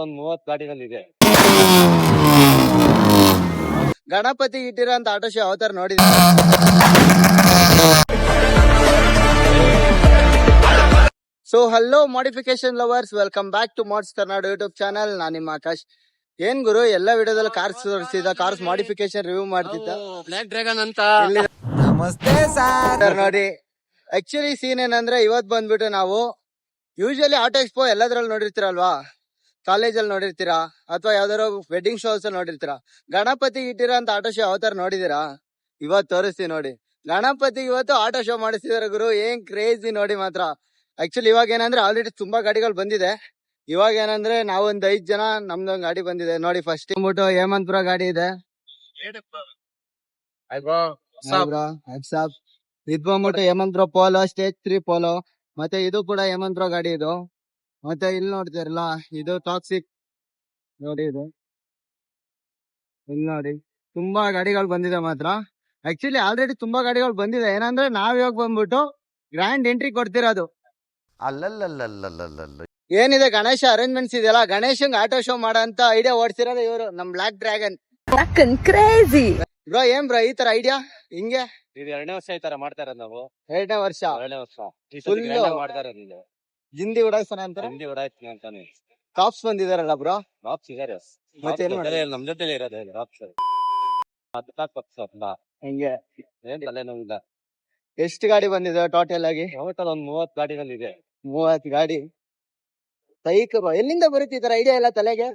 ಒಂದ್ ಮೂವತ್ ಗಾಡಿಗಳಿದೆ ಗಣಪತಿ ಇಟ್ಟಿರೋ ಅಂತ ಆಟೋ ಶೋ ಯಾವ ತರ ನೋಡಿದ್ರೆ? So hello modification lovers welcome back to mods Karnadu YouTube channel ನಾನು ನಿಮ್ಮ ಆಕಾಶ್. ಏನ್ ಗುರು ಎಲ್ಲ ವಿಡಿಯೋದಲ್ಲಿ ಕಾರ್ಸ್ ತೋರಿಸಿದ ಕಾರ್ಸ್ ಮಾಡಿಫಿಕೇಶನ್ ರಿವ್ಯೂ ಮಾಡ್ತಿದ್ದ? ಬ್ಲಾಕ್ ಡ್ರ್ಯಾಗನ್ ಅಂತ. ನಮಸ್ತೆ ಸರ್ ನೋಡಿ ಆಕ್ಚುಲಿ ಸೀನ್ ಏನಂದ್ರೆ ಇವತ್ ಬಂದ್ಬಿಟ್ಟು ನಾವು ಯೂಶಲಿ ಆಟೋ ಎಕ್ಸ್ಪೋ ಎಲ್ಲದ್ರಲ್ಲಿ ನೋಡಿರ್ತೀರಲ್ವಾ ಕಾಲೇಜಲ್ಲಿ ನೋಡಿರ್ತೀರಾ ಅಥವಾ ಯಾವ್ದಾದ್ರು ವೆಡ್ಡಿಂಗ್ ಶೋಸ್ ನೋಡಿರ್ತೀರಾ ಗಣಪತಿ ಇಟ್ಟಿರೋ ಅಂತ ಆಟೋ ಶೋ ಯಾವ ತರ ನೋಡಿದೀರಾ ಇವತ್ ತೋರಿಸ್ತೀವಿ ನೋಡಿ ಗಣಪತಿ ಇವತ್ತು ಆಟೋ ಶೋ ಮಾಡಿಸಿದಾರೆ ಗುರು ಏನ್ ಕ್ರೇಜಿ ನೋಡಿ ಮಾತ್ರ ಆಕ್ಚುಲಿ ಇವಾಗ ಏನಂದ್ರೆ ಆಲ್ರೆಡಿ ತುಂಬಾ ಗಾಡಿಗಳು ಬಂದಿದೆ ಇವಾಗ ಏನಂದ್ರೆ ನಾವೊಂದ್ ಐದ್ ಜನ ನಮ್ದೊಂದ್ ಗಾಡಿ ಬಂದಿದೆ ನೋಡಿ ಫಸ್ಟ್ ಬಂದ್ಬಿಟ್ಟು ಹೇಮಂತ್ಪುರ ಗಾಡಿ ಇದೆ ಇದು ಬಂದ್ಬಿಟ್ಟು ಹೇಮಂತ್ರ ಪೋಲೋ ಸ್ಟೇಜ್ ತ್ರೀ ಪೋಲೋ ಮತ್ತೆ ಇದು ಕೂಡ ಹೇಮಂತ್ರ ಗಾಡಿ ಇದು. ಮತ್ತೆ ಇಲ್ಲಿ ನೋಡ್ತಿರಲ್ಲ ಇದು ಟಾಕ್ಸಿಕ್ ನೋಡಿ ಇದು. ಇಲ್ಲಿ ನೋಡಿ ತುಂಬಾ ಗಾಡಿಗಳು ಬಂದಿದೆ ಮಾತ್ರ. ಆಕ್ಚುಲಿ ಆಲ್ರೆಡಿ ತುಂಬಾ ಗಾಡಿಗಳು ಬಂದಿದೆ. ಏನಂದ್ರೆ ನಾವ್ ಇವಾಗ ಬಂದ್ಬಿಟ್ಟು ಗ್ರ್ಯಾಂಡ್ ಎಂಟ್ರಿ ಕೊಡ್ತಿರೋದು. ಅಲ್ಲಲ್ಲಲ್ಲಲ್ಲಲ್ಲಲ್ಲ ಏನಿದೆ ಗಣೇಶ ಅರೇಂಜ್ಮೆಂಟ್ಸ್ ಇದೆಯಲ್ಲ? ಗಣೇಶಂಗ್ ಆಟೋ ಶೋ ಮಾಡೋ ಅಂತ ಐಡಿಯಾ ಓಡಿಸಿರೋದು ಇವರು ನಮ್ ಬ್ಲಾಕ್ ಡ್ರ್ಯಾಗನ್ ಕ್ರೇಜಿ. ಬ್ರೋ ಏನ್ ಬ್ರೋ ಈ ತರ ಐಡಿಯಾ ಹಿಂಗೆ? ಇದು ಎರಡನೇ ವರ್ಷ ಈ ತರ ಮಾಡ್ತಾ ಇರೋದು ನಾವು. ಎರಡನೇ ವರ್ಷ? ಎರಡನೇ ವರ್ಷ. ಈ Full- ಸತಿ grand ಆಗಿ ಮಾಡ್ತಾ ಇರೋದು ಇದು. ಜಿಂದಿ ಉಡಾಯಿಸೋಣ ಅಂತಾರೆ ಹಿಂದಿ ಓಡಾಯ್ತೀನಿ ಅಂತಾನೆ. Cops ಬಂದಿದಾರಲ್ಲ bro? ಕಾಪ್ಸ್ ಇದಾರೆ. ಮತ್ತೆ ಏನ್ ಮಾಡೋದು? ನಮ್ ಜೊತೆಲಿ ಇರೋದು ರಾಪ್ ಸರ್ ಹತ್ತಾಕ್ ಪಕ್ಷ ಹೆಂಗೆ. ಏನ್ ತಲೆನೋವಿಲ್ಲ. ಎಷ್ಟು ಗಾಡಿ ಬಂದಿದೆ ಟೋಟಲ್ ಆಗಿ? ಟೋಟಲ್ ಒಂದ್ ಮೂವತ್ ಬಂದಿದೆ ಮೂವತ್ ಗಾಡಿ. ಸೈಕ್ ಎಲ್ಲಿಂದ ಬರುತ್ತೆ ಈ ತರ ಐಡಿಯಾ ಎಲ್ಲ ತಲೆಗೆ?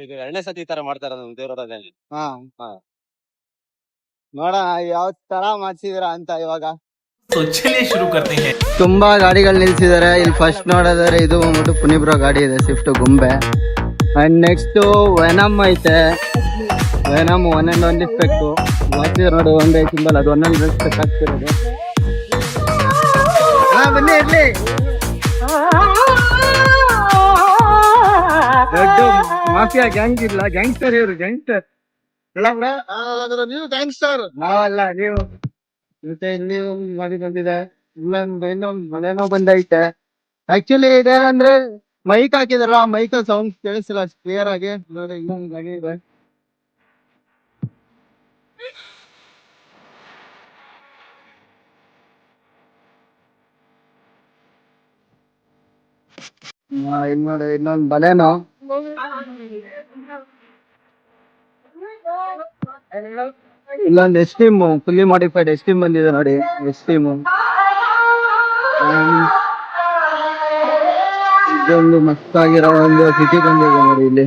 ಇದು ಎರಡನೇ ಸತಿ ಈ ತರ ಮಾಡ್ತಾ ಇರೋದು ನಮ್ ದೇವ್ರದಲ್ಲಿ ಹಾ. ಹಾ. ಯಾವ ತರ ಅಂತ ಇವಾಗ. ತುಂಬಾ ಗಾಡಿಗಳು ನಿಲ್ಸಿದಾರೆ. ಇಲ್ಲಿ ಫಸ್ಟ್ ನೋಡೋದಾದ್ರೆ ಇದು ಬಂದ್ಬಿಟ್ಟು ಪುನೀಬ್ರ ಗಾಡಿ ಇದೆ ಸ್ವಿಫ್ಟ್ ಗುಂಬೆ. ಅಂಡ್ ನೆಕ್ಸ್ಟ್ ವೆನಮ್ ಐತೆ. ವೆನಮ್ ಒನ್ ಅಂಡ್ ಒನ್ ಸ್ಪೆಕ್ಟು ಮಾಡ್ತಿದ್ರೆ ನೋಡಿ ಒಂದೇ ಸಿಂಬಲ್ ಅದು ಒಂದೊಂದು ಸ್ಪೆಕ್ ಮಾಫಿಯಾ ಗ್ಯಾಂಗ್ ಇಲ್ಲ ಗ್ಯಾಂಗ್ಸ್ಟರ್ ಇವರು ಗ್ಯಾಂಗ್ಸ್ಟರ್. ನೀವು ಸರ್ ನಾವಲ್ಲ ನೀವು ಮತ್ತೆ ಇಲ್ಲಿ ಒಂದ್ ಮನೆ ಬಂದಿದೆ ಇಲ್ಲೊಂದು ಇನ್ನೊಂದು ಮನೆನೋ ಬಂದೈತೆ. ಆಕ್ಚುಲಿ ಇದೇನಂದ್ರೆ ಮೈಕ್ ಹಾಕಿದಾರ ಮೈಕ್ ಸೌಂಡ್ ಕೇಳಿಸಿಲ್ಲ ಕ್ಲಿಯರ್ ಆಗಿ. ನೋಡಿ ಇನ್ನೊಂದು ಗಾಡಿ ಇದೆ. ಇದ್ ನೋಡಿ ಇನ್ನೊಂದು ಬಲೇನೋ ಇಲ್ಲೊಂದು S team fully modified S team ಬಂದಿದೆ ನೋಡಿ ಎಸ್ ಟೀಮ್ ಇದೊಂದು ಮಸ್ತಾಗಿರೋ ಒಂದು ಸಿಟಿ ಬಂದಿದೆ ನೋಡಿ ಇಲ್ಲಿ.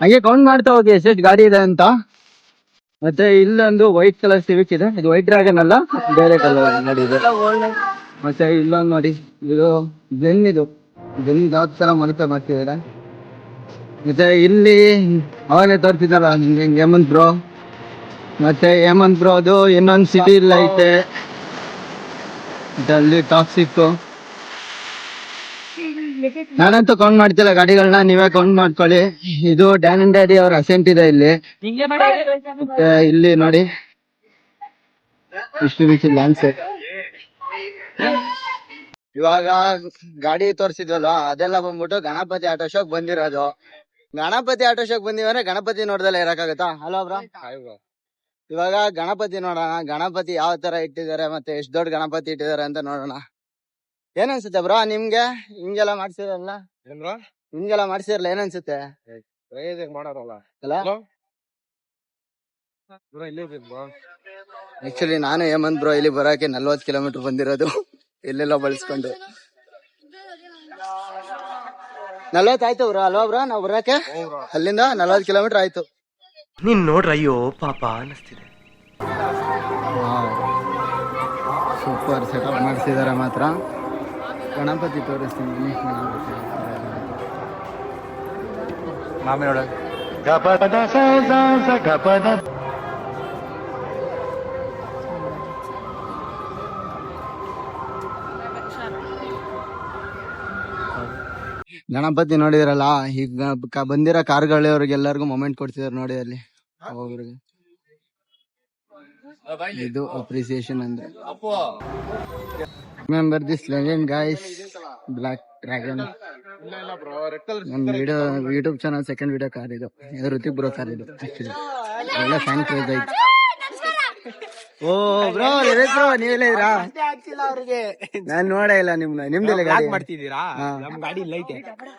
ಹಂಗೆ ಕೌಂಟ್ ಮಾಡ್ತಾ ಹೋಗಿ ಎಷ್ಟು ಗಾಡಿ ಇದೆ ಅಂತ. ಮತ್ತೆ ಇಲ್ಲೊಂದು ವೈಟ್ ಕಲರ್ ಸಿವಿಕ್ ಇದೆ. ಇದು ವೈಟ್ ಡ್ರ್ಯಾಗನ್ ಅಲ್ಲ, ಬೇರೆ ಕಲರ್ ನೋಡಿ ಇದೆ ಮತ್ತೆ ಇಲ್ಲೊಂದು ನೋಡಿ, ಇದು ಬೆನ್ ಇದು. ಬೆನ್ ಯಾವ ತರ ಮಲ್ಕ ಮಾಡ್ತಿದ್ದಾರೆ ಮತ್ತೆ ಇಲ್ಲಿ ಅವನೇ ತೋರಿಸಿದಾರ ಹೇಮಂತ್ ಬ್ರೋ. ಮತ್ತೆ ಹೇಮಂತ್ ಬ್ರೋ ಅದು ಇನ್ನೊಂದು ಸಿಟಿ ಇಲ್ಲ ಐತೆ. ಅಲ್ಲಿ ಟಾಕ್ಸಿಕ್ ನಾನಂತೂ ಕೌಂಟ್ ಮಾಡ್ತಿಲ್ಲ ಗಾಡಿಗಳನ್ನ ನೀವೇ ಕೌಂಟ್ ಮಾಡ್ಕೊಳ್ಳಿ. ಇದು ಡ್ಯಾನ್ ಅಂಡ್ ಡ್ಯಾಡಿ ಅವ್ರ ಅಸೆಂಟ್ ಇದೆ ಇಲ್ಲಿ. ಮತ್ತೆ ಇಲ್ಲಿ ನೋಡಿ. ಇಷ್ಟು ಬಿಸಿ ಲ್ಯಾನ್ಸ್ ಇವಾಗ ಗಾಡಿ ತೋರಿಸಿದ್ವಲ್ಲ ಅದೆಲ್ಲ ಬಂದ್ಬಿಟ್ಟು ಗಣಪತಿ ಆಟೋ ಶೋಕ್ ಬಂದಿರೋದು. ಗಣಪತಿ ಆಟೋ ಶೋಕ್ ಬಂದಿವಂದ್ರೆ ಗಣಪತಿ ನೋಡ್ದಲ್ಲ ಇರಕ್ಕಾಗತ್ತಾ? ಹಲೋ ಬ್ರೋ ಇವಾಗ ಗಣಪತಿ ನೋಡೋಣ ಗಣಪತಿ ಯಾವ ತರ ಇಟ್ಟಿದ್ದಾರೆ ಮತ್ತೆ ಎಷ್ಟ್ ದೊಡ್ಡ ಗಣಪತಿ ಇಟ್ಟಿದ್ದಾರೆ ಅಂತ ನೋಡೋಣ. ಏನ್ ಅನ್ಸುತ್ತೆ ಬ್ರೋ ನಿಮ್ಗೆ? ಹಿಂಗೆಲ್ಲ ಮಾಡ್ಸಿರಲ್ಲ? ಹಿಂಗೆಲ್ಲ ಮಾಡ್ಸಿರಲ್ಲ ಏನ್ ಅನ್ಸುತ್ತೆ ಆಕ್ಚುಲಿ ನಾನು ಹೇಮಂತ್ ಬ್ರೋ ಇಲ್ಲಿ ಬರಕ್ಕೆ ನಲ್ವತ್ ಕಿಲೋಮೀಟರ್ ಬಂದಿರೋದು. ಎಲ್ಲೆಲ್ಲ ಬಳಸ್ಕೊಂಡು. ನಲ್ವತ್ ಆಯ್ತು ಬ್ರೋ. ಅಲ್ವಾ ಬ್ರೋ? ನಾವು ಬರಕ್ಕೆ ಅಲ್ಲಿಂದ ನಲ್ವತ್ ಕಿಲೋಮೀಟರ್ ಆಯ್ತು. ನೀನ್ ನೋಡ್ರ ಅಯ್ಯೋ ಪಾಪ ಅನಿಸ್ತಿದೆ. ಸೂಪರ್ ಸೆಟಪ್ ಮಾಡಿಸಿದಾರೆ ಮಾತ್ರ. ಗಣಪತಿ ತೋರಿಸ್ತೀನಿ. ಗಣಪತಿ. ಮಾಮಿ ನೋಡ. ಗಣಪತಿ ನೋಡಿದ್ರಲ್ಲ ಈಗ ಕ- ಬಂದಿರೋ ಕಾರ್ಗಳಿವ್ರಿಗೆಲ್ಲರಿಗೂ ಮೊಮೆಂಟ್ ಕೊಡ್ತಿದಾರೆ ನೋಡಿ ಅಲ್ಲಿ. ಒಬ್ಬೊಬ್ರಿಗೆ ಇದು ಅಪ್ರಿಸಿಯೇಷನ್ ಅಂದ್ರೆ. Remember this legend guys black dragon ನಮ್ video YouTube channel second video car ಇದು. ಇದು ಋತಿಕ್ ಬ್ರೋ ಕಾರ್ ಇದು ಆಕ್ಚುಲಿ ಎಲ್ಲ ಫ್ಯಾನ್ ಕ್ರೇಜ್ ಐತಿ. ಓ ಬ್ರೋ ರಮೇಶ್ ಬ್ರೋ ನೀವೆಲ್ಲ ಅವ್ರಿಗೆ. ನಾನು ನೋಡೇ ಇಲ್ಲ ನಿಮ್ನ ನಿಮ್ದಿಲ್ಲ ಗಾಡಿ? ಮಾಡ್ತಿದ್ದೀರಾ? ಹಾ. ನಮ್ ಗಾಡಿ ಇಲ್ಲ ಐತೆ.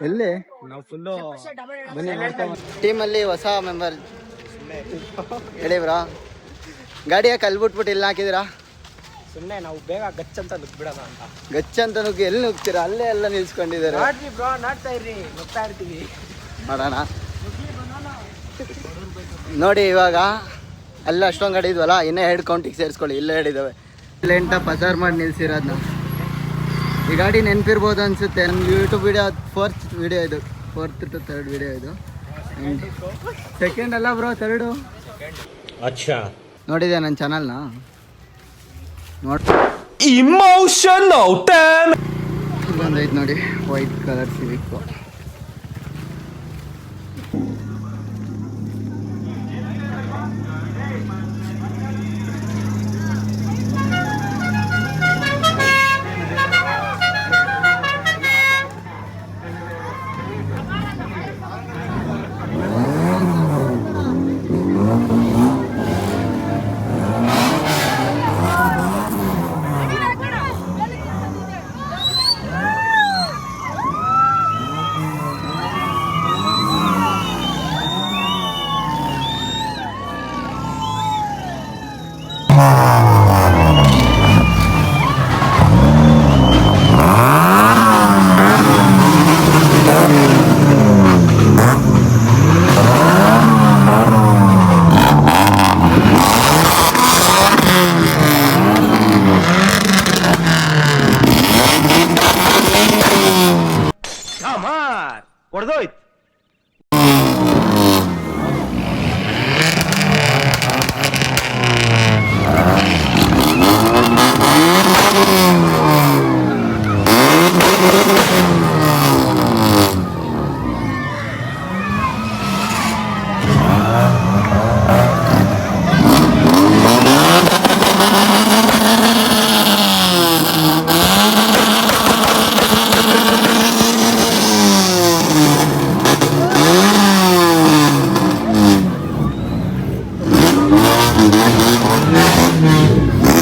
ಎಲ್ಲಿ? ನಾವು ಫುಲ್ಲು ಟೀಮ್ ಅಲ್ಲಿ ಹೊಸ ಮೆಂಬರ್. ಹೇಳಿ ಬ್ರೋ. ಗಾಡಿ ಯಾಕೆ ಅಲ್ಲಿ ಬಿಟ್ಬಿಟ್ಟು ಇಲ್ಲಿ ಹಾಕಿದಿರಾ ಸುಮ್ಮನೆ ನಾವು ಬೇಗ ಗಚ್ಚ ಅಂತ ನುಗ್ ಬಿಡೋಣ ಅಂತ. ಗಚ್ಚ ಅಂತ ನುಗ್ಗಿ ಎಲ್ಲಿ ನುಗ್ತೀರಾ? ಅಲ್ಲೇ ಎಲ್ಲ ನಿಲ್ಸ್ಕೊಂಡಿದ್ದಾರೆ. ನೋಡ್ರಿ ಬ್ರೋ ನೋಡ್ತಾ ಇರ್ರಿ ನುಗ್ತಾ ಇರ್ತೀವಿ. ಮಾಡೋಣ. ನೋಡಿ ಇವಾಗ ಅಲ್ಲ ಅಷ್ಟೊಂದು ಗಾಡಿ ಇದ್ವಲ್ಲ ಇನ್ನೇ ಹೆಡ್ ಕೌಂಟಿಗೆ ಸೇರಿಸ್ಕೊಳ್ಳಿ ಇಲ್ಲೇ ಹೇಳಿದ್ದಾವೆ ಲೆಂಟ ಪಜಾರ್ ಮಾಡಿ ನಿಲ್ಸಿರೋದು ಈ ಗಾಡಿ ನೆನಪಿರ್ಬೋದು ಅನಿಸುತ್ತೆ. ನಮ್ಮ ಯೂಟ್ಯೂಬ್ ವಿಡಿಯೋ ಫೋರ್ತ್ ವಿಡಿಯೋ ಇದು. ಫೋರ್ತ್ ಟು ತರ್ಡ್ ವಿಡಿಯೋ ಇದು. ಸೆಕೆಂಡ್ ಅಲ್ಲ ಬ್ರೋ ತರ್ಡು ಅಚ್ಚಾ. ನೋಡಿದೆ ನನ್ನ ಚಾನಲ್ನ ನೋಡಿ ಇಮೋಷನ್ ಬಂದೈತೆ ನೋಡಿ white colour Civic por doit.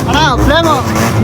¡Parado, freno!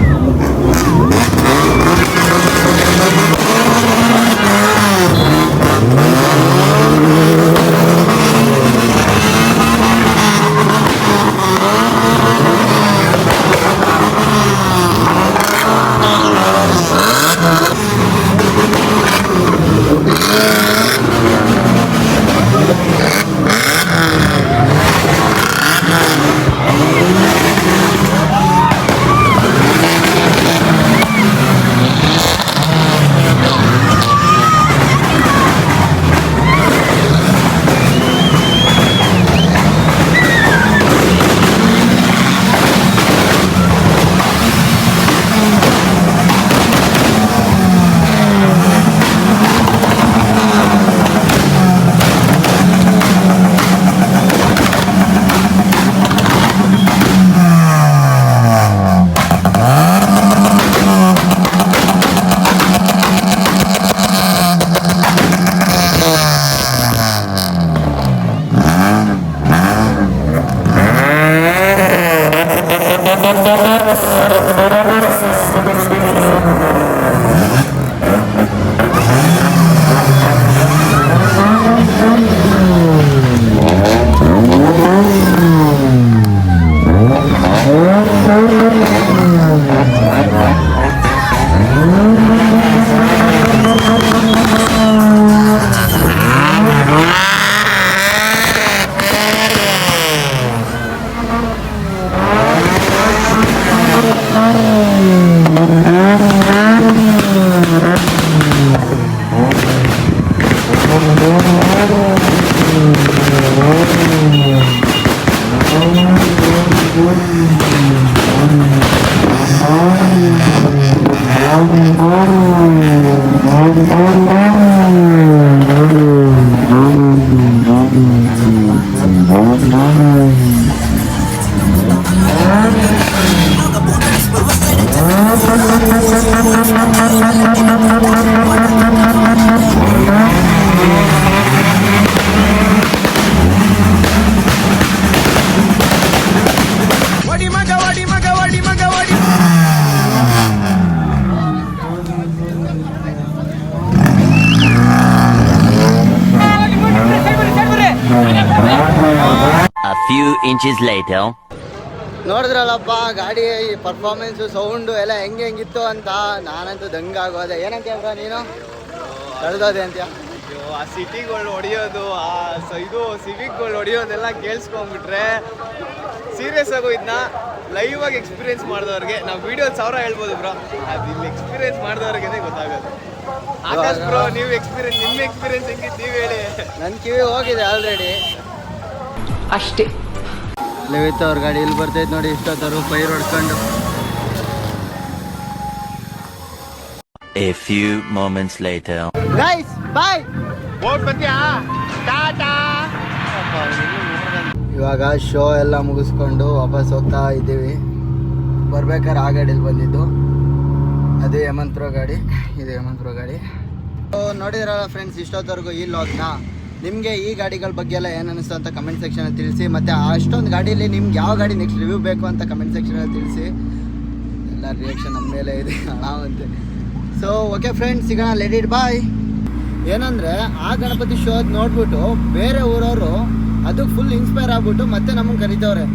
Inches later. ನೋಡಿದ್ರಲ್ಲಪ್ಪ ಗಾಡಿ ಪರ್ಫಾರ್ಮೆನ್ಸ್ ಸೌಂಡು ಎಲ್ಲ ಹೆಂಗೆ ಹೆಂಗಿತ್ತು ಅಂತ. ನಾನಂತೂ ದಂಗಾಗೋದೆ ಏನಂತ ಬ್ರೋ ನೀನು? ಕಳೆದೋದೆ ಅಂತ್ಯ ಆ ಸಿಟಿಗಳು ಹೊಡಿಯೋದು ಆ ಸ- ಇದು ಸಿವಿಕ್ಗಳು ಹೊಡೆಯೋದೆಲ್ಲ ಕೇಳಿಸ್ಕೊಂಡ್ಬಿಟ್ರೆ ಸೀರಿಯಸ್ ಆಗೋ ಇದನ್ನ ಲೈವ್ ಆಗಿ ಎಕ್ಸ್ಪೀರಿಯನ್ಸ್ ಮಾಡಿದವ್ರಿಗೆ. ನಾವು ವಿಡಿಯೋ ಸಾವಿರ ಹೇಳ್ಬೋದು ಬ್ರೋ ಅದು ಇಲ್ಲಿ ಎಕ್ಸ್ಪೀರಿಯನ್ಸ್ ಮಾಡಿದವ್ರಿಗೆ ಗೊತ್ತಾಗೋದು. ಆಕಾಶ್ ಬ್ರೋ ನೀವು ಎಕ್ಸ್ಪೀರಿಯನ್ಸ್ ನಿಮ್ಮ ಎಕ್ಸ್ಪೀರಿಯನ್ಸ್ ಹೆಂಗಿತ್ತು? ನೀವು ಹೇಳಿ. ನನ್ನ ಕಿವಿ ಹೋಗಿದೆ ಆಲ್ರೆಡಿ ಅಷ್ಟೇ. ಲೆವಿತ್ ಅವ್ರ ಗಾಡಿ ಇಲ್ಲಿ ಬರ್ತೈತೆ ನೋಡಿ ಇಷ್ಟೊತ್ತರು ಪೈರ್ ಹೊಡ್ಕೊಂಡು. A few moments later. Guys bye ಇವಾಗ ಶೋ ಎಲ್ಲ ಮುಗಿಸ್ಕೊಂಡು ವಾಪಸ್ ಹೋಗ್ತಾ ಇದ್ದೀವಿ. ಬರ್ಬೇಕಾದ್ರೆ ಆ ಗಾಡೀಲಿ ಬಂದಿದ್ದು. ಅದು ಹೇಮಂತ್ ಪ್ರೋ ಗಾಡಿ ಇದು ಹೇಮಂತ್ ಪ್ರೋ ಗಾಡಿ. ನೋಡಿದ್ರಲ್ಲ ಫ್ರೆಂಡ್ಸ್ ಇಷ್ಟೊತ್ತವರೆಗೂ ಈ ಲಾಗ್ನ ನಿಮಗೆ ಈ ಗಾಡಿಗಳ ಬಗ್ಗೆ ಎಲ್ಲ ಏನು ಅನಿಸ್ತು ಅಂತ ಕಮೆಂಟ್ ಸೆಕ್ಷನಲ್ಲಿ ತಿಳಿಸಿ, ಮತ್ತು ಅಷ್ಟೊಂದು ಗಾಡೀಲಿ ನಿಮ್ಗೆ ಯಾವ ಗಾಡಿ ನೆಕ್ಸ್ಟ್ ರಿವ್ಯೂ ಬೇಕು ಅಂತ ಕಮೆಂಟ್ ಸೆಕ್ಷನಲ್ಲಿ ತಿಳಿಸಿ. ಎಲ್ಲ ರಿಯಾಕ್ಷನ್ ನಮ್ಮ ಮೇಲೆ ಇದೆ ನಾವಂತೆ ಸೊ ಓಕೆ ಫ್ರೆಂಡ್ಸ್ ಸಿಗೋಣ ಇಟ್ ಬಾಯ್ ಏನಂದ್ರೆ, ಆ ಗಣಪತಿ ಶೋ ನೋಡ್ಬಿಟ್ಟು ಬೇರೆ ಊರವರು ಅದಕ್ಕೆ ಫುಲ್ ಇನ್ಸ್ಪೈರ್ ಆಗ್ಬಿಟ್ಟು ಮತ್ತೆ ನಮಗೆ ಕರಿತವ್ರೆ.